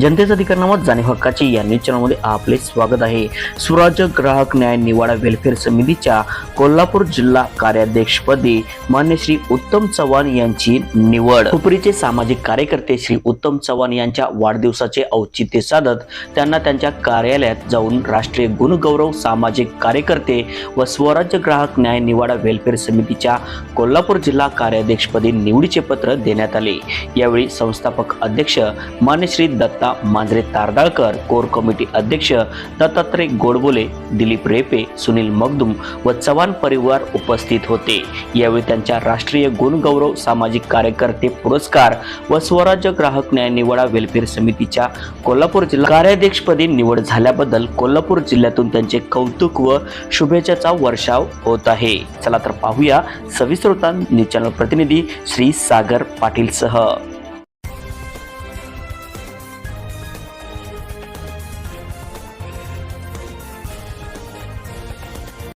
जनतेचा अधिकार नावात जाणीव हक्काची या न्यूज चॅनलमध्ये आपले स्वागत आहे. स्वराज्य ग्राहक न्याय निवाडा वेलफेअर समितीच्या कोल्हापूर जिल्हा कार्याध्यक्षपदी मान्य श्री उत्तम चव्हाण यांची निवड. खुपरीचे सामाजिक कार्यकर्ते श्री उत्तम चव्हाण यांच्या वाढदिवसाचे औचित्य साधत त्यांना त्यांच्या कार्यालयात जाऊन राष्ट्रीय गुणगौरव सामाजिक कार्यकर्ते व स्वराज्य ग्राहक न्याय निवाडा वेलफेअर समितीच्या कोल्हापूर जिल्हा कार्याध्यक्षपदी निवडीचे पत्र देण्यात आले. यावेळी संस्थापक अध्यक्ष मान्य श्री दत्ता मांजरे तारदाळकर कोर कमिटी अध्यक्ष दत्तात्रय गोडबोले दिलीप रेपे सुनील मगदुम व चव्हाण परिवार उपस्थित होते. यावेळी त्यांच्या राष्ट्रीय गुणगौरव सामाजिक कार्यकर्ते पुरस्कार व स्वराज्य ग्राहक न्याय निवडा वेलफेअर समितीच्या कोल्हापूर जिल्हा कार्याध्यक्षपदी निवड झाल्याबद्दल कोल्हापूर जिल्ह्यातून त्यांचे कौतुक व शुभेच्छाचा वर्षाव होत आहे. चला तर पाहूया सविस्तर न्यूज चॅनल प्रतिनिधी श्री सागर पाटील सह